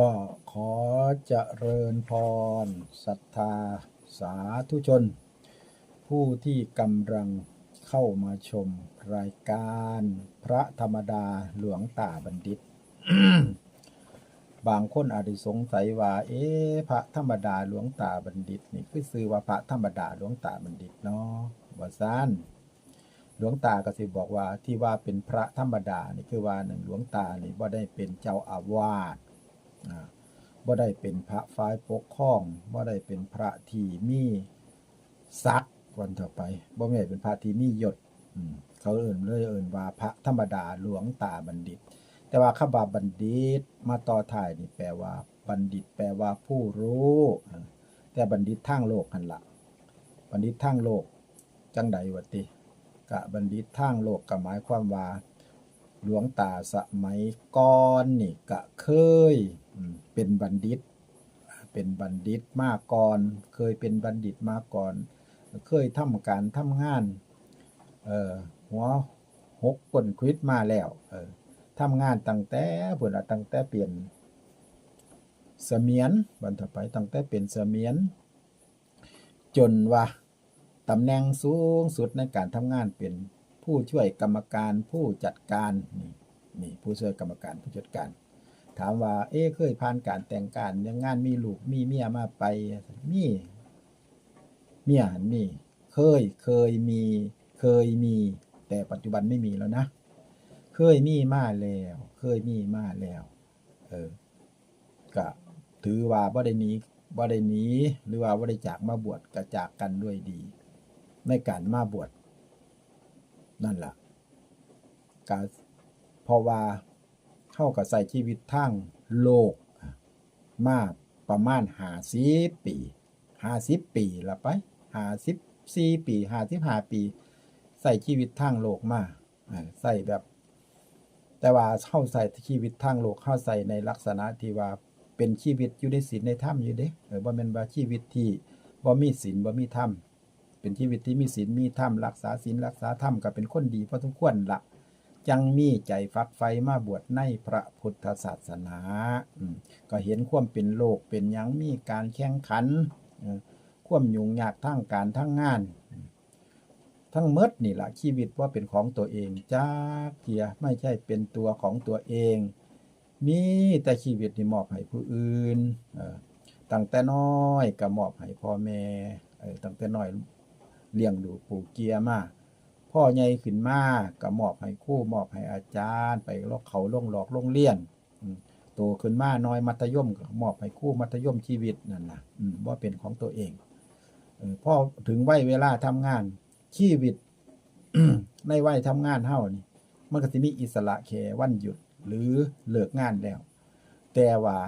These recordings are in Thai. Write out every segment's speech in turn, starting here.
ก็ขอเจริญพรศรัทธาสาธุชน ผู้ที่กำลังเข้ามาชมรายการพระธรรมดาหลวงตาบัณฑิต บางคนอาจจะสงสัยว่า เอ๊ะพระธรรมดาหลวงตาบัณฑิต นี่คือซื้อว่าพระธรรมดาหลวงตาบัณฑิตเนาะว่าซ่านหลวงตาก็สิบอกว่าที่ว่าเป็นพระธรรมดานี่คือว่าหนึ่งหลวงตานี่บ่าได้เป็นเจ้าอาวาส บ่ได้เป็นพระฝ่ายปกครองบ่ได้เป็นพระที่มีศักดิ์วันต่อไปบ่แม่นเป็นพระที่มียศอืมเขาเอิ่นเลยเอิ่นว่าพระธรรมดาหลวงตาบัณฑิต แต่ว่าคำว่าบัณฑิตมาต่อท้ายนี่แปลว่า บัณฑิต แปลว่าผู้รู้ แต่บัณฑิตทางโลกนั่นละบัณฑิตทางโลกจังใดวะติกะบัณฑิตทางโลกก็หมายความว่า หลวงตาสมัยก่อนนี่ก็เคยเป็นบัณฑิต เป็นบัณฑิตมาก่อน เคยเป็นบัณฑิตมาก่อน เคยทำการทำงานเออหัวหกคนควิดมาแล้วเออทำงานตั้งแต่เพิ่นว่าตั้งแต่เปลี่ยนเสมียนบันต่อไปตั้งแต่เป็นเสมียน จนว่าตำแหน่งสูงสุดในการทำงานเป็น ผู้ช่วยกรรมการผู้จัดการนี่นี่ผู้ช่วยกรรมการผู้จัดการ ถามว่า เอ๊เคยผ่านการแต่งการยังงานมีลูกมีเมียมาไปมีเมียหันมีเคยเคยมีเคยมี แต่ปัจจุบันไม่มีแล้วนะ เคยมีมาแล้ว เคยมีมาแล้ว เออก็ถือว่าบ่ได้นีบ่ได้นี้หรือว่าบ่ได้จากมาบวชก็จากกันด้วยดี ในการมาบวช นั่นล่ะก็เพราะว่าเข้ากับใส่ชีวิตทั้งโลก มาประมาณ50ปี50ปีละไป54ปี55ปี ใส่ชีวิตทางโลกมาใส่แบบ แต่ว่าเข้าใส่ชีวิตทางโลกเข้าใส่ในลักษณะที่ว่าเป็นชีวิตอยู่ในศีลในธรรมอยู่เด้เออบ่แม่นว่าชีวิตที่บ่มีศีลบ่มีธรรม เป็นชีวิตที่มีศีลมีธรรมรักษาศีลรักษาธรรมก็เป็นคนดีพอสมควรละจังมีใจฟักไฟมาบวชในพระพุทธศาสนาก็เห็นความเป็นโลกเป็นยังมีการแข่งขันความยุ่งยากทางการทางงาน ทั้งหมดนี่แหละชีวิตว่าเป็นของตัวเองจ้าเทียไม่ใช่เป็นตัวของตัวเอง มีแต่ชีวิตที่มอบให้ผู้อื่นเอ่อตั้งแต่น้อยก็มอบให้พ่อแม่เอ่อตั้งแต่น้อย เลี้ยงดูปลูกเกียมาพ่อใหญ่ขึ้นมาก็มอบให้ครู่มอบให้อาจารย์ ไปลอกเขาลงหลอกลงเลี้ยนโตขึ้นมาน้อยมัธยมก็มอบให้ครู่มัธยมชีวิตนั่นนะว่าเป็นของตัวเองเออถึงวัยเวลาทำงานชีวิตในวัยทำงานเฮานี่มันก็สิมีอิสระแค่วันหยุดหรือเลิกงานแล้ว แต่ว่า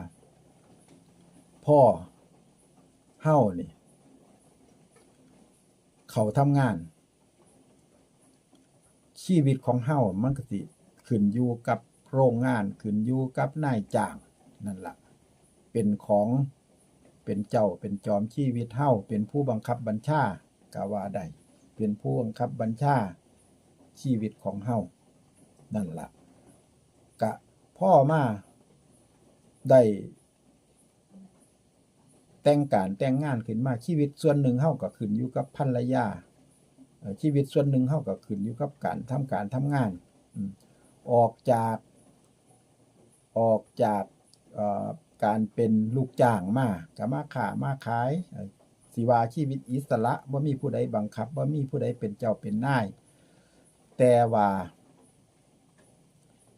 พ่อเฮานี่ เขาทำงาน ชีวิตของเฮามันก็สิขึ้นอยู่กับโรงงานขึ้นอยู่กับนายจ้างนั่นละ่ะ เป็นของเป็นเจ้าเป็นจอมชีวิตเฮาเป็นผู้บังคับบัญชากาวาไดเป็นผู้บังคับบัญชาชีวิตของเฮานั่นละ่ะกะพ่อมาได้ แต่งการแต่งงานขึ้นมาชีวิตส่วนหนึ่งเฮาก็ขึ้นอยู่กับภรรยาชีวิตส่วนหนึ่งเฮาก็ขึ้นอยู่กับการทำการทำงานออกจากออกจากการเป็นลูกจ้างมาก็มาค้ามาขายสิวาชีวิตอิสระบ่ามีผู้ใดบังคับบ่ามีผู้ใดเป็นเจ้าเป็นนาย แต่ว่า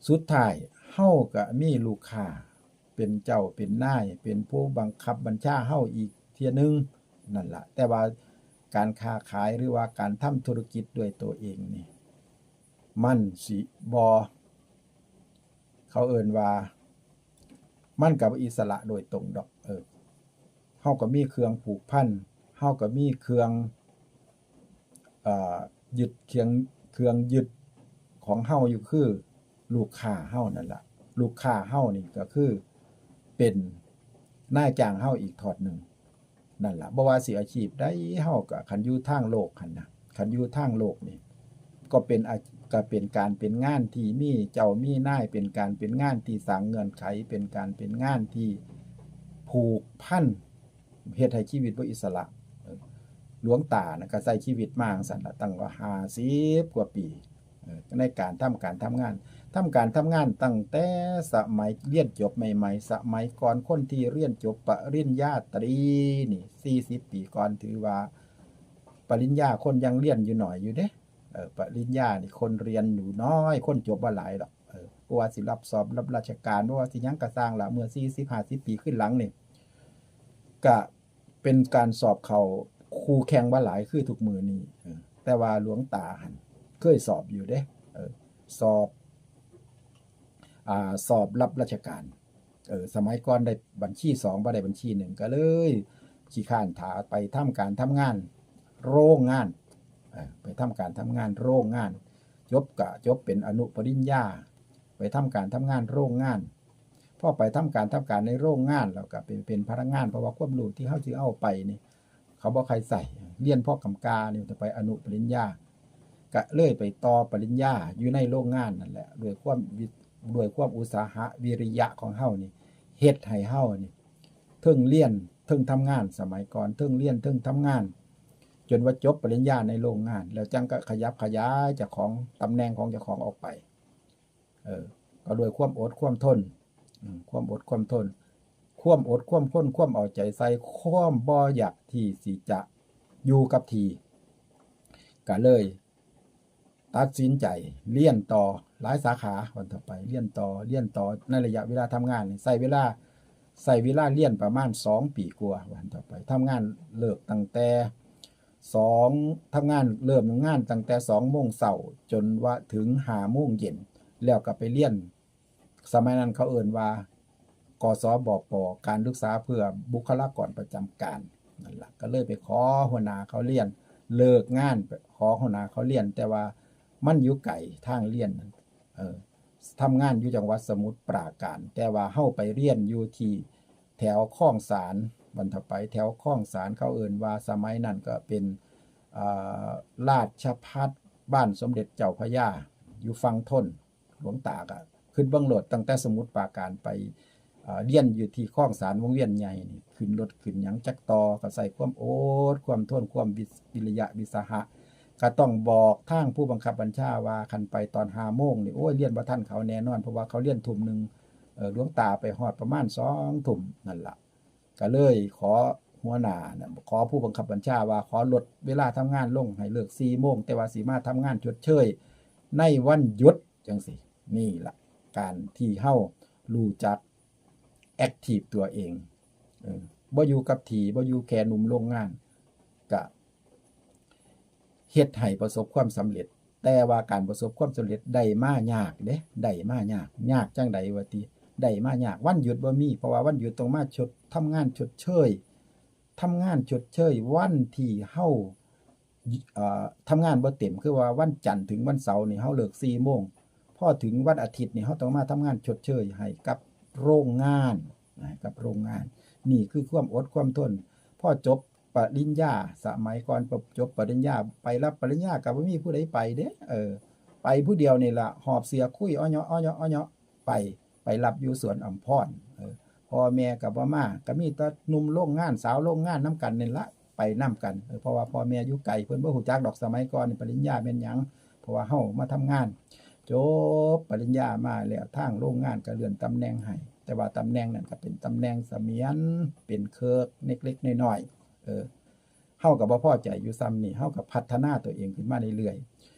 สุดท้ายเฮาก็มีลูกค้า เป็นเจ้าเป็นนายเป็นผู้บังคับบัญชาเฮ้าอีกเทียหนึงนั่นละแต่ว่าการค้าขายหรือว่าการทำธุรกิจด้วยตัวเองนี่มันสิบอเขาเอ่นว่ามันกับอิสระโดยตรงดอกเออเฮาก็มีเครื่องผูกพันเฮาก็มีเครื่องอยึดเครื่องเครื่องยึดของเฮาอยู่คือ ลูกค้าเฮานั่นล่ะลูกค้าเฮานี่ก็คือ เป็นหน้าจ้างเฮาอีกทอดหนึ่งนั่นแหละบ่ว่าสิอาชีพใดเฮาก็คันยูทางโลกคันนะคันยูทางโลกนี่ก็เป็นอาก็เป็นการเป็นงานที่มีเจ้ามีนายเป็นการเป็นงานที่สร้างเงื่อนไขเป็นการเป็นงานที่ผูกพันเฮ็ดให้ชีวิตบ่อิสระหลวงตานะก็ใช้ชีวิตมาจังซั่นตั้งว่า50กว่าปีในการทำการทำงาน ทำการทำงานตั้งแต่สมัยเรียนจบใหม่ๆ สมัยก่อนคนที่เรียนจบปริญญาตรีนี่ 40 ปีก่อนถือว่า ปริญญาคนยังเรียนอยู่หน่อยอยู่เด้เออปริญญานี่คนเรียนอยู่น้อย คนจบบ่หลายดอกเออว่าสิรับสอบรับราชการว่าสิยังก็สร้างละเมื่อ40 50 ปีขึ้นหลังนี่ก็เป็นการสอบเขาครูแข่งบ่หลายคือทุกมือนี้เออแต่ว่าหลวงตาหันเคยสอบอยู่เด้เออสอบ อสอบรับราชการเออสมัยก่อนได้บัญชี2บ่ได้บัญชี1ก็เลยขี้ข้านถาไปทำการทำงาน โรงงานไปทำการทำงานโรงงานจบกะจบเป็นอนุปริญญา ไปทำการทำงานโรงงานพ่อไปทำการทำการในโรงงานแล้วก็เป็นเป็นพนักงานเพราะว่าความรู้ที่เขาสิเอาไปนี่เขาบ่ใครใส่เรียนพ่อกำกาเนี่ยจะไปอนุปริญญาก็เลยไปต่อปริญญาอยู่ในโรงงานนั่นแหละด้วยความ ด้วยความอุตสาหะวิริยะของเฮานี่เฮ็ดให้เฮานี่เทิงเรียนเทิงทำงานสมัยก่อนเทิงเรียนเทิงทำงาน จนว่าจบปริญญาในโรงงาน แล้วจังก็ขยับขยายจากของตำแหน่งของเจ้าของออกไป เออ ก็ด้วยความอดความทนความอดความทนความอดความทนความเอาใจใส่ความบ่อยากที่สิจะอยู่กับทีก็เลย ตัดสินใจเรียนต่อ หลายสาขาวันต่อไปเรียนต่อเรียนต่อในระยะเวลาทำงานใส่เวลาใส่เวลาเรียนประมาณ 2 ปีกว่าวันต่อไปทำงานเลิกตั้งแต่สองทำงานเริ่มงานตั้งแต่สองโมงเสาร์จนว่าถึงหาโมงเย็นแล้วก็ไปเรียน สมัยนั้นเขาเอ่นว่ากสบปการศึกษาเพื่อบุคลากรประจำการนั่นแหละก็เลยไปขอหัวหน้าเขาเรียน เลิกงานขอหัวหน้าเขาเรียน แต่ว่ามันอยู่ไกลทางเรียน ทำงานอยู่จังหวัดสมุทรปราการ แต่ว่าเฮาไปเรียนอยู่ที่แถวคลองสารบรรทไปแถวคลองสารเขาเอื่นว่าสมัยนั้นก็เป็นอ่าราชพัฒบ้านสมเด็จเจ้าพระยาอยู่ฟังทนหลวงตาก็ขึ้นเบื้องโหลดตั้งแต่สมุทรปราการไปเรียนอยู่ที่คลองสารวงเวียนใหญ่นี่ขึ้นรถขึ้นยังจักตอก็ใส่ความโอดความทนความวิวิริยะวิสาหะ ก็ต้องบอกทางผู้บังคับบัญชาว่าคันไปตอนห้าโมงนี่โอ้ยเรียนบ่ทันเขาแน่นอนเพราะว่าเขาเรียนทุ่มหนึ่งหลวงตาไปฮอดประมาณสองทุ่มนั่นละก็เลยขอหัวหน้านะขอผู้บังคับบัญชาว่าขอลดเวลาทำงานลงให้เลิกสี่โมงแต่ว่าสีมาทำงานชดเชย ในวันหยุดจังสินี่ละการที่เฮารู้จักแอคทีฟตัวเองบ่อยู่กับทีบ่อยู่แค่หนุ่มโรงงานก็ เฮ็ดให้ประสบความสำเร็จ แต่ว่าการประสบความสำเร็จได้มายากเด้ได้มายาก ยากจังใดวะติได้มายากวันหยุดบ่มีเพราะว่าวันหยุดต้องมาชดทำงานชดเชยทำงานชดเชยวันที่เฮาทำงานบ่เต็มคือว่าวันจันทร์ถึงวันเสาร์นี่เฮาเลิก4โมงพอถึงวันอาทิตย์นี่เฮาต้องมาทำงานชดเชยให้กับโรงงานกับโรงงาน นี่คือความอดความทนพอจบ ริญญาสมัยก่อนจบปริญญา ไปรับปริญญาก็บ่มีผู้ใดไปเด้เออ ไปผู้เดียวนี่ละหอบเสียคุยอ้อเนาะอ้อเนาะอ้อเนาะไป ไปรับอยู่สวนอัมพรเออพ่อแม่กับว่ามาก็มีแต่หนุ่มโรงงานสาวโรงงานน้กันนี่ละไปนํกันเพราะว่าพ่อแม่อยู่ไกลเพิ่นบ่ฮู้จักดอกสมัยก่อนปริญญาแม่นหยังเพราะว่าเฮามาทำงาน จบปริญญามาแล้วทางโรงงานก็เลื่อนตำแหน่งให้แต่ว่าตำแหน่งนั้นก็เป็นตำแหน่งเสมียนเป็นเคิร์กเล็กๆน้อยๆ เออเฮาก็บ่พ่อใจอยู่ซ้ำนี่เฮาก็พัฒนาตัวเองขึ้นมาเรื่อย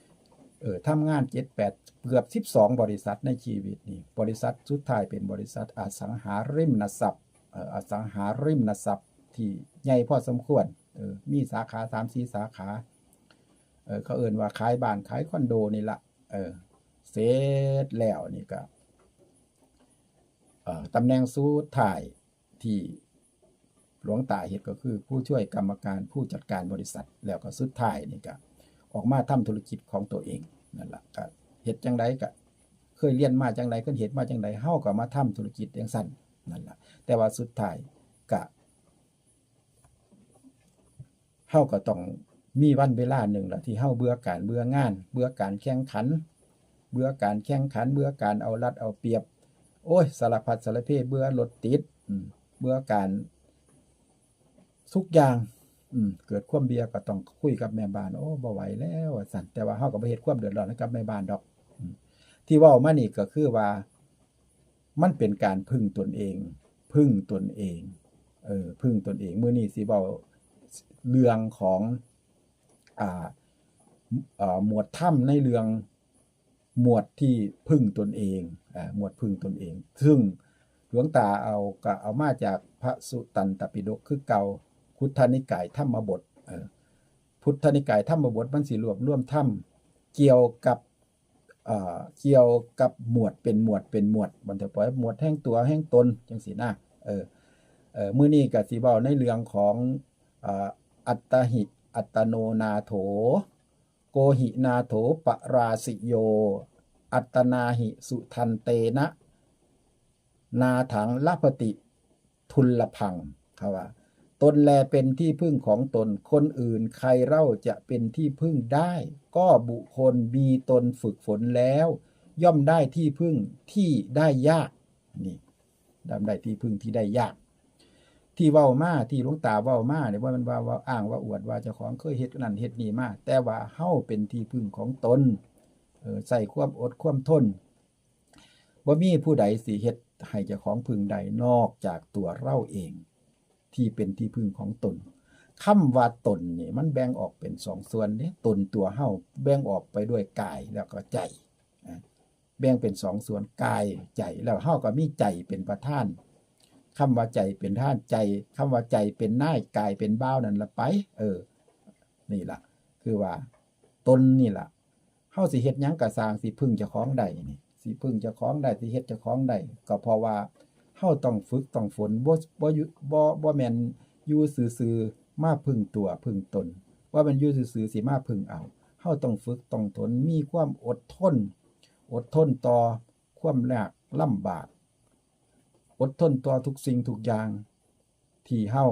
ๆเออทำงานเจ็ดแปดเกือบ12บสองบริษัทในชีวิตนี่บริษัทสุดท้ายเป็นบริษัทอสังหาริมทรัพย์เอ่ออสังหาริมทรัพย์ที่ใหญ่พอสมควรเออมีสาขา3 4สาขาเออเขาเอ่นว่าขายบ้านขายคอนโดนี่ละเออเสร็จแล้วนี่ก็เออตำแหน่งสุดท้ายที่ หลวงตาเฮ็ดก็คือผู้ช่วยกรรมการผู้จัดการบริษัท แล้วก็สุดท้ายนี่ก็ออกมาทำธุรกิจของตัวเองนั่นแหละก็เฮ็ดจังไดก็เคยเรียนมาจังไดก็เฮ็ดมาจังไดเฮาก็มาทำธุรกิจจังซั่นนั่นแหละแต่ว่าสุดท้ายก็เฮาก็ต้องมีวันเวลาหนึ่งละที่เฮาเบื่อการเบื่องาน เบื่อการแข่งขัน เบื่อการแข่งขัน เบื่อการเอารัดเอาเปรียบ โอ้ยสารพัดสารเพเบื่อรถติดอืเบื่อการ ทุกอย่าง อืม เกิดความเบียก็ต้องคุยกับแม่บ้าน โอ้บ่ไหวแล้วสั่นแต่ว่าเฮาก็บ่เฮ็ดความเดือดร้อนให้กับแม่บ้านดอกอที่ว้ามานี่ก็คือว่า มันเป็นการพึ่งตนเอง พึ่งตนเอง เออ พึ่งตนเองเมื้อนี้สิเว้าเรื่องของอ่าหมวดถ้ำในเรื่องหมวดที่พึ่งตนเองอหมวดพึ่งตนเอง ซึ่งหลวงตาเอาก็เอามาจากพระสุตตันตปิฎกคือเก่า พุทธนิกายธรรมบทพุทธนิกายธรรมบทมันสิรวบรวมธรรมเกี่ยวกับเกี่ยวกับหมวดเป็นหมวดเป็นหมวดมันจะปล่อยหมวดแห่งตัวแห่งตนจังสีหนะเออเออมื้อนี้ก็สิเว้าในเรื่องของอัตตหิอัตโนนาโถ โกหินาโถปราสิโย อัตนาหิสุทันเตนะ นาถังละพติทุลพังเขาว่า ตนแลเป็นที่พึ่งของตน คนอื่นใครเล่าจะเป็นที่พึ่งได้ ก็บุคคลมีตนฝึกฝนแล้ว ย่อมได้ที่พึ่งที่ได้ยากนี่ดำได้ที่พึ่งที่ได้ยาก ที่เว้ามาที่ลวงตาเว้ามาเนี่ยว่ามันว่าว่าอ้างว่าอวดว่าเจ้าของเคยเฮ็ดนั่นเฮ็ดนี่มาแต่ว่าเฮาเป็นที่พึ่งของตนเออใส่ความอดความทนบ่ามีผู้ใดสิเฮ็ดให้เจ้าของพึ่งใดนอกจากตัวเราเอง ที่เป็นที่พึ่งของตนคำว่าตนนี่มันแบ่งออกเป็นสองส่วนเด้ตนตัวเฮาแบ่งออกไปด้วยกายแล้วก็ใจแบ่งเป็นสองส่วนกายใจแล้วเฮาก็มีใจเป็นประธานคำว่าใจเป็นท่านใจคำว่าใจเป็นนายกายเป็นบ้าวนั่นละไป เออ นี่ล่ะ คือว่า ตนนี่ล่ะเฮาสิเฮ็ดยังก็สร้างสิพึ่งเจ้าของใดนี่สิพึ่งเจ้าของใดสิเฮ็ดเจ้าของใดก็เพราะว่า เฮาต้องฝึกต้องฝนบ่บ่อยู่บ่บ่แม่นอยู่ซื่อๆมาพึ่งตัวพึ่งตน ว่ามันอยู่ซื่อๆสิมาพึ่งเอาเฮาต้องฝึกต้องทนมีความอดทน อดทนต่อความยากลำบาก อดทนต่อทุกสิ่งทุกอย่าง ที่เฮา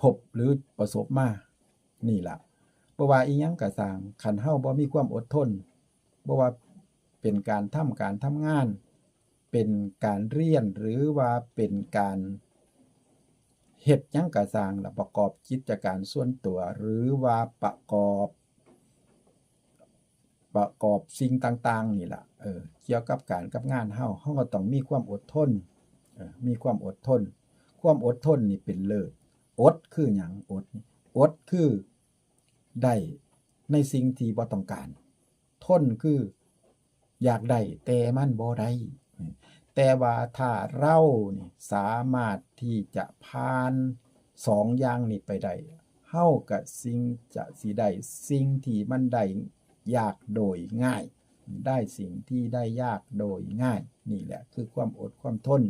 พบหรือประสบมา นี่ล่ะบ่ว่าอีหยังก็สร้างคันเฮาบ่มีความอดทนบ่ว่าเป็นการทำการทำงาน เป็นการเรียนหรือว่าเป็นการเฮ็ดยังก็สางล่ะประกอบกิจการส่วนตัว หรือว่าประกอบ ประกอบสิ่งต่าง ๆ นี่แหละเออเกี่ยวกับการกับงานเฮาเฮาก็ต้องมีความอดทนออมีความอดทน ความอดทนนี่เป็นเลิศอดคือหยังอดอดคือได้ในสิ่งที่บ่ต้องการ ทนคืออยากได้แต่มันบ่ได้ แต่ว่าถ้าเรานี่สามารถที่จะผ่านสองอย่างนี้ไปได้เฮากับสิ่งจะสิได้สิ่งที่มันได้ยากโดยง่าย ได้สิ่งที่ได้ยากโดยง่าย นี่แหละคือความอดความทน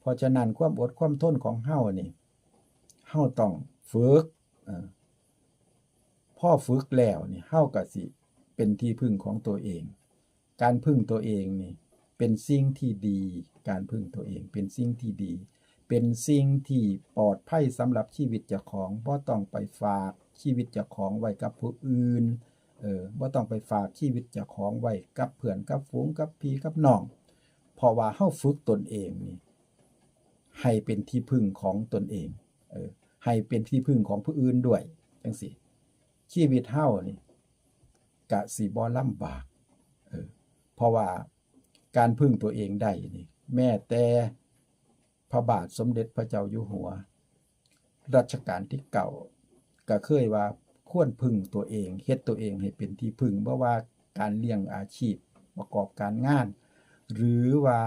เพราะฉะนั้นความอดความทนของเฮานี่เฮาต้องฝึกพ่อฝึกแล้วนี่เฮาก็สิเป็นที่พึ่งของตัวเอง การพึ่งตัวเองนี่ เป็นสิ่งที่ดี การพึ่งตัวเอง เป็นสิ่งที่ดี เป็นสิ่งที่ปลอดภัยสำหรับชีวิตเจ้าของบ่ต้องไปฝากชีวิตเจ้าของไว้กับผู้อื่นเออบ่ต้องไปฝากชีวิตเจ้าของไว้กับเพื่อนกับฝูงกับพี่กับน้องเพราะว่าเฮาฝึกตนเองนี่ให้เป็นที่พึ่งของตนเองเออให้เป็นที่พึ่งของผู้อื่นด้วยจังซี่ชีวิตเฮานี่กะสิบ่ลำบากเออเพราะว่า การพึ่งตัวเองได้นี่แม้แต่พระบาทสมเด็จพระเจ้าอยู่หัว รัชกาลที่เก่าก็เคยว่าควรพึ่งตัวเองเฮ็ดตัวเองให้เป็นที่พึ่งเพราะว่าการเลี้ยงอาชีพประกอบการงาน หรือว่า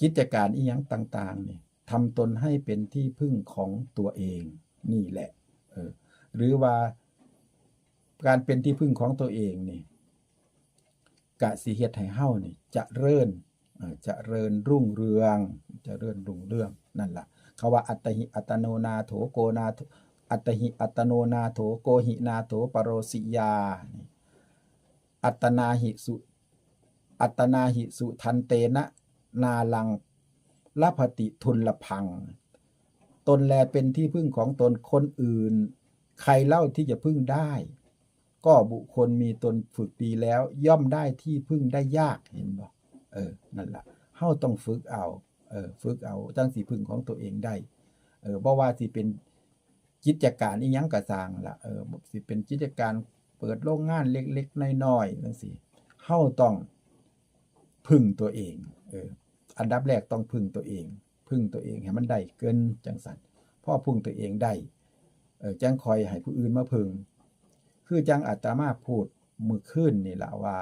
กิจการอีหยังต่างๆนี่ทำตนให้เป็นที่พึ่งของตัวเองนี่แหละออหรือว่าการเป็นที่พึ่งของตัวเองนี่ กะสิเฮ็ดให้เฮานี่จะเริญเอ่อเจะเริญรุ่งเรืองจะเริญรุ่งเรืองนั่นล่ะเขาว่าอัตหิอัตโนนาโถโกนาโถอัตหิอัตโนนาโถโกหินาโถปโรสิยา อัตนาหิสุ อัตนาหิสุทันเตนะ นาลังละพติทุนละพัง ตนแลเป็นที่พึ่งของตนคนอื่น ใครเล่าที่จะพึ่งได้ ก็บุคคลมีตนฝึกดีแล้ว ย่อมได้ที่พึ่งได้ยากเห็นบ่เออนั่นล่ะเฮาต้องฝึกเอาเออฝึกเอาจังสิพึ่งของตัวเองได้เออบ่ว่าสิเป็นกิจการอีหยังก็สางล่ะเออสิเป็นกิจการเปิดโรงงานเล็กๆน้อยๆจังซี่เฮาต้องพึ่งตัวเองเอออันดับแรกต้องพึ่งตัวเอง พึ่งตัวเองให้มันได้เกินจังสันพ่อพึ่งตัวเองได้เออจังคอยให้ผู้อื่นมาพึ่ง คือจังอาตมาพูดมือขึ้นนี่แหละว่า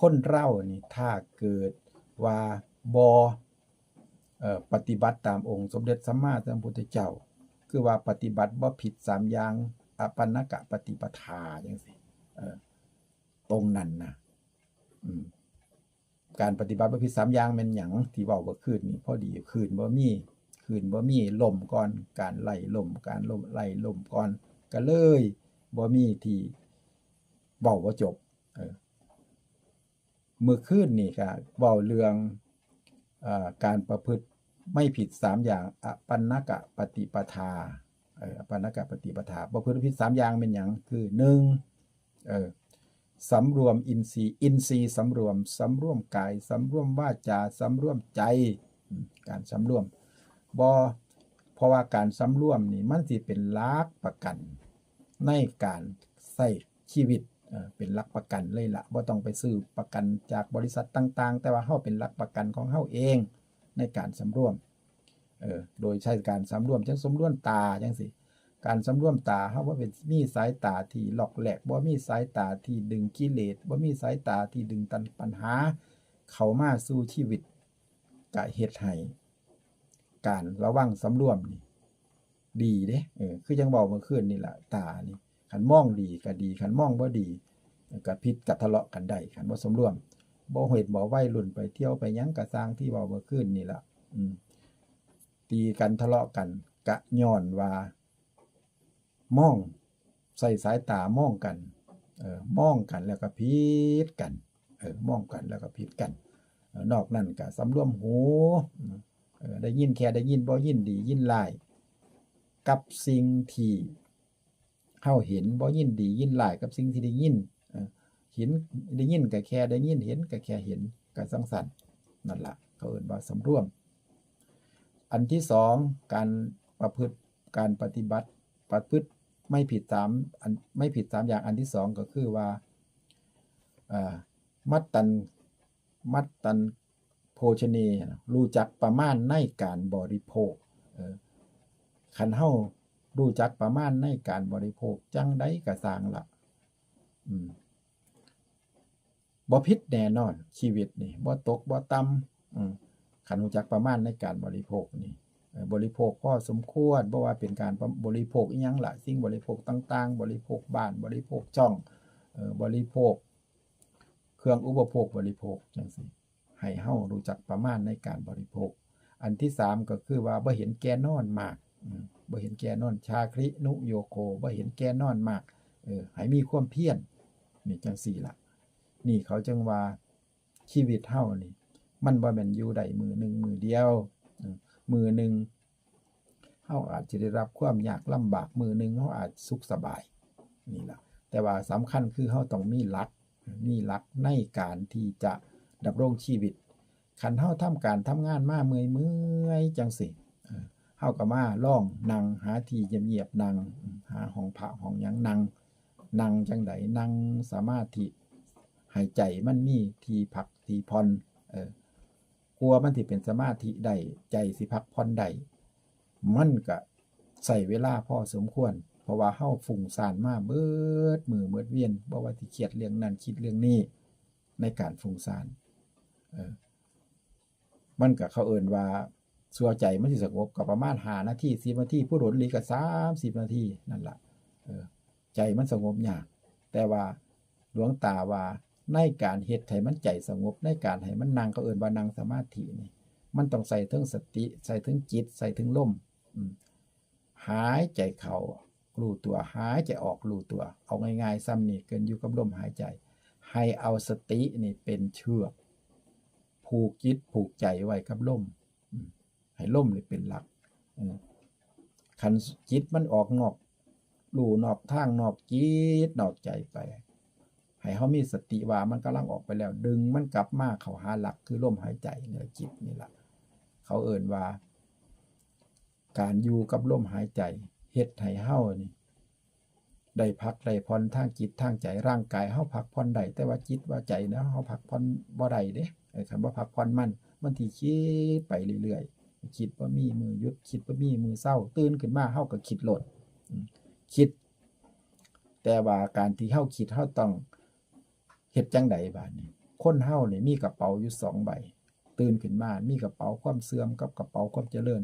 คนเรานี่ถ้าเกิดว่าบอปฏิบัติตามองค์สมเด็จสัมมาสัมพุทธเจ้า คือว่าปฏิบัติบ่ผิดสามอย่างอปันนกะปฏิปทาจังซี่เออตรงนั้นนะการปฏิบัติบ่ผิดสามอย่างแม่นหยังที่เว้าบ่คืนนี่พอดีคืนบ่มีคืนบ่มีลมก่อนการไล่ลมการลมไล่ลมก่อนก็เลย บ่มีที่เว้าบ่จบเออมื่อคืนนี่ก็เว้าเรื่องอการประพฤติไม่ผิดสามอย่างอปันนกะปฏิปทาเอออปันนกะปฏิปทาประพฤติผิดสามอย่างเป็นหยังคือหนึ่งเออสำรวมอินทรีย์อินทรีย์สำรวมสำรวมกายสำรวมวาจาสำรวมใจการสำรวมบอเพราะว่าการสำรวมนี่มันสิเป็นลักประกัน ในการใช้ชีวิตเป็นหลักประกันเลยละ่ะบ่ต้องไปซื้อประกันจากบริษัทต่างๆ แต่ว่าเฮาเป็นหลักประกันของเฮาเองในการสำรวมเออโดยใช้การสำรวมจังสำรวมตาจังสิการสำรวมตาเฮาว่าเป็นมีสายตาที่หลอกแหลกบ่มีสายตาที่ดึงกิเลสบ่มีสายตาที่ดึงตันปัญหา เข้ามาสู่ชีวิตกะเฮ็ดให้การระวังสำรวมนี่ ดีเด้เออคือจังบอกเมื่อคืนนี่แหละตานี่ขันมองดีก็ดีขันมองบ่ดีก็พิษก็ทะเลาะกันได้ขันบ่สมรวมบ่เหตุบ่ไหวัยรุ่นไปเที่ยวไปยังกระสร้างที่เว้าเมื่อคืนนี่แหละอืมตีกันทะเลาะกัน กะย้อนว่ามองใส่สายตามองกันเออมองกันแล้วก็พิษกันเออมองกันแล้วก็พิษกันนอกนั้นก็สำรวมหูอืมเออได้ยินแค่ได้ยินบ่ยินดียินร้าย กับสิ่งที่เฮาเห็นบ่ยินดียินหลายกับสิ่งที่ได้ยินเห็นได้ยินก็แค่ได้ยินเห็นก็แค่เห็นก็สังสรรค์นั่นละเขาเอินว่าสำรวม อันที่สองการประพฤติการปฏิบัติประพฤติไม่ผิดสามอันไม่ผิดสามอย่างอันที่สองก็คือว่ามัตตันมัตตันโภชเนรู้จักประมาณในการบริโภค เออคันเฮารู้จักประมาณในการบริโภคจังได้ก็สางละอืมบ่ผิดแน่นอน ชีวิตนี่บ่ตกบ่ต่ำอืมคันรู้จักประมาณในการบริโภคนี่บริโภคพอสมควรบ่ว่าเป็นการบริโภคอีหยังละสิ่งบริโภคต่าง ๆ บริโภคบ้านบริโภคช่องบริโภค เครื่องอุปโภคบริโภคจังซี่ให้เฮารู้จักประมาณในการบริโภค อันที่สามก็คือว่าบ่เห็นแก่นอนมาก บ่เห็นแก่นอน ชาครินุโยโคบ่เห็นแก่นอนมากเออให้มีความเพียรนี่จังสี่ละนี่เขาจึงว่าชีวิตเฮานี่ มันบ่แม่นอยู่ได้มือหนึ่งมือเดียวมือหนึ่งเฮาอาจจะได้รับความยากลำบากมือหนึ่งเฮาอาจสุขสบายนี่ละแต่ว่าสำคัญคือเฮาต้องมีหลักมีหลักในการที่จะดำรงชีวิตคันเฮาทำการทำงานมาเมื่อยเมื่อยจังสิ เออเฮาก็มาล่องนังหาที่เงียบๆนั่งอืมหาห้องพระห้องยังนังนังจังไดนังสมาธิให้ใจมันมีทีพักที่ผ่อนเออกลัวมันสิเป็นสมาธิได้ใจสิพักผ่อนได้มันก็ใส่เวลาพอสมควร เพราะว่าเฮาฟุ้งซ่านมาเบิดมือเบิดเวียนบ่ว่าสิเครียดเรื่องนั้นคิดเรื่องนี้ในการฟุ้งซ่านเออมันก็เขาเอินว่า สัวใจมันสิสงบก็ประมาณ5นาที10นาทีผู้โดลีก็30นาทีนั่นแหละเออ ใจมันสงบยากแต่ว่าหลวงตาว่าในการเฮ็ดให้มันใจสงบ ในการให้มันนั่งเขาเอิ้นว่านั่งสมาธินี่ มันต้องใส่ถึงสติ ใส่ถึงจิต ใส่ถึงลมอืหายใจเข้ารู้ตัวหายใจออกรู้ตัว เอาง่ายๆซ้ำนี่เกินอยู่กับลมหายใจ ให้เอาสตินี่เป็นเชือก ผูกจิตผูกใจไว้กับลม ให้ลมนี่เป็นหลักอืมคันจิตมันออกนอกลู่นอกทางนอกจิตนอกใจไป ให้เฮามีสติว่ามันกำลังออกไปแล้ว ดึงมันกลับมาเขาหาหลักคือลมหายใจเนื้อจิตนี่แหละเขาเอ่นว่า การอยู่กับลมหายใจเฮ็ดให้เฮานี่ได้พักได้ผ่อนทางจิตทางใจร่างกายเฮาพักผ่อนได้แต่ว่าจิตว่าใจนะเฮาพักผ่อนบ่ได้เด้ไอ้คำว่าพักผ่อนมันมันที่คิดไปเรื่อยๆ คิดว่ามีมือยุดคิดว่ามีมือเศร้า ตื่นขึ้นมาเฮาก็คิดโลดคิด แต่ว่าการที่เฮาคิดเฮาต้องเฮ็ดจังใดบาดนี้คนเฮาเนี่ยมีกระเป๋าอยู่สองใบ ตื่นขึ้นมา มีกระเป๋าความเสื่อมกับกระเป๋าความเจริญ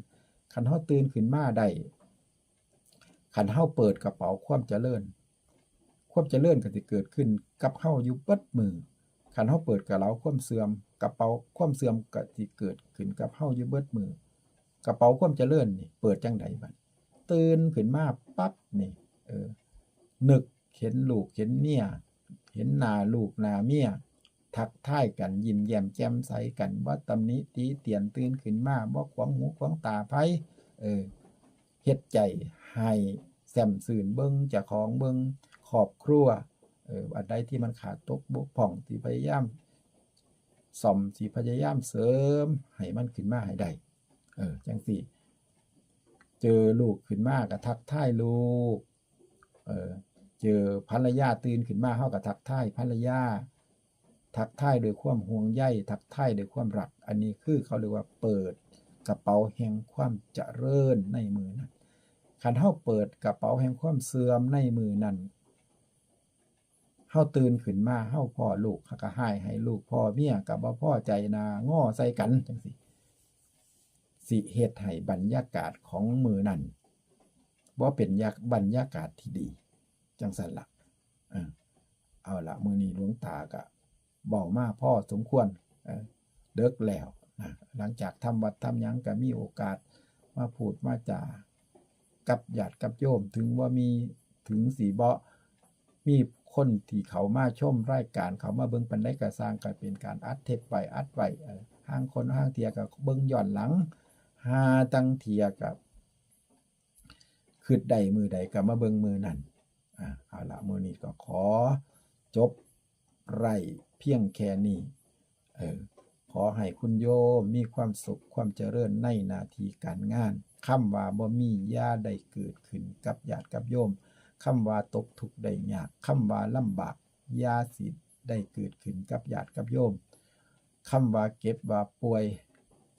คันเฮาตื่นขึ้นมาได้คันเฮาเปิดกระเป๋าความเจริญ ความเจริญก็สิเกิดขึ้นกับเฮาอยู่เบิดมือคันเฮาเปิดกระเป๋าความเสื่อมกระเป๋าความเสื่อมก็สิเกิดขึ้นกับเฮาอยู่เบิดมือ กระเป๋าความเจริญนี่เปิดจังไดบัดตื่นขึ้นมาปั๊บนี่เออนึกเห็นลูกเห็นเมียเห็นหน้าลูกหน้าเมียทักทายกันยิ้มแย้มแจ่มใสกันว่าตำนี้ตีเตียนตื่นขึ้นมาบ่ขวางหูขวางตาไผเออเฮ็ดใจให้แจ่มสื่นเบิ่งจ้าของเบิ่งครอบครัวเอออันใดที่มันขาดตกบกพร่องที่พยายามซ่อมสิพยายามเสริมให้มันขึ้นมาให้ได้ เออจังซี่ เจอลูกขึ้นมาก็ทักท่ายลูก เออเจอภรรยาตื่นขึ้นมาเฮาก็ทักท่ายภรรยาทักทายด้วยความห่วงใยทักทายด้วยความรัก อันนี้คือเขาเรียกว่าเปิดกระเป๋าแห่งความเจริญในมือนั้นคันเฮาเปิดกระเป๋าแห่งความเสื่อมในมือนั้นเฮาตื่นขึ้นมาเฮาพ่อลูกเฮาก็ให้ให้ลูกพ่อเมียก็บ่พอใจนาง้อใส่กันจังซี่ สิเฮ็ดให้บรรยากาศของมือนั้นบ่เป็นยากบรรยากาศที่ดี จังซั่นล่ะเอเอาละมือนี้หลวงตาก็เว้ามาพ่อสมควรเออเลิกแล้วนะหลังจากทำวัดทำยังก็มีโอกาสมาพูดมาจากับญาติกับโยมถึงว่ามีถึงสีเบาะมีคนที่เขามาชมรายการเขามาเบิ่งปันได้กระสร้างก็เป็นการอัดเทปไว้อัดไว้เออห้างคนห้างเทียกับเบิ่งย้อนหลัง หาตังเทียกับคืดใดมือใดก็มาเบิงมือนั่นอ่าเอาละมือนี้ก็ขอจบไรเพียงแค่นี้เออขอให้คุณโยมมีความสุขความเจริญในนาทีการงานคำว่าบ่มียาได้เกิดขึ้นกับญาติกับโยมคำว่าตกทุกข์ได้ยากคำว่าลำบากยาสิได้เกิดขึ้นกับญาติกับโยมคำว่าเก็บว่าป่วย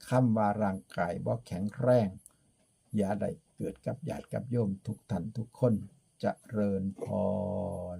คำว่าร่างกายบ่แข็งแรงอย่าได้เกิดกับญาติกับโยมทุกท่านทุกคนจเจริญพร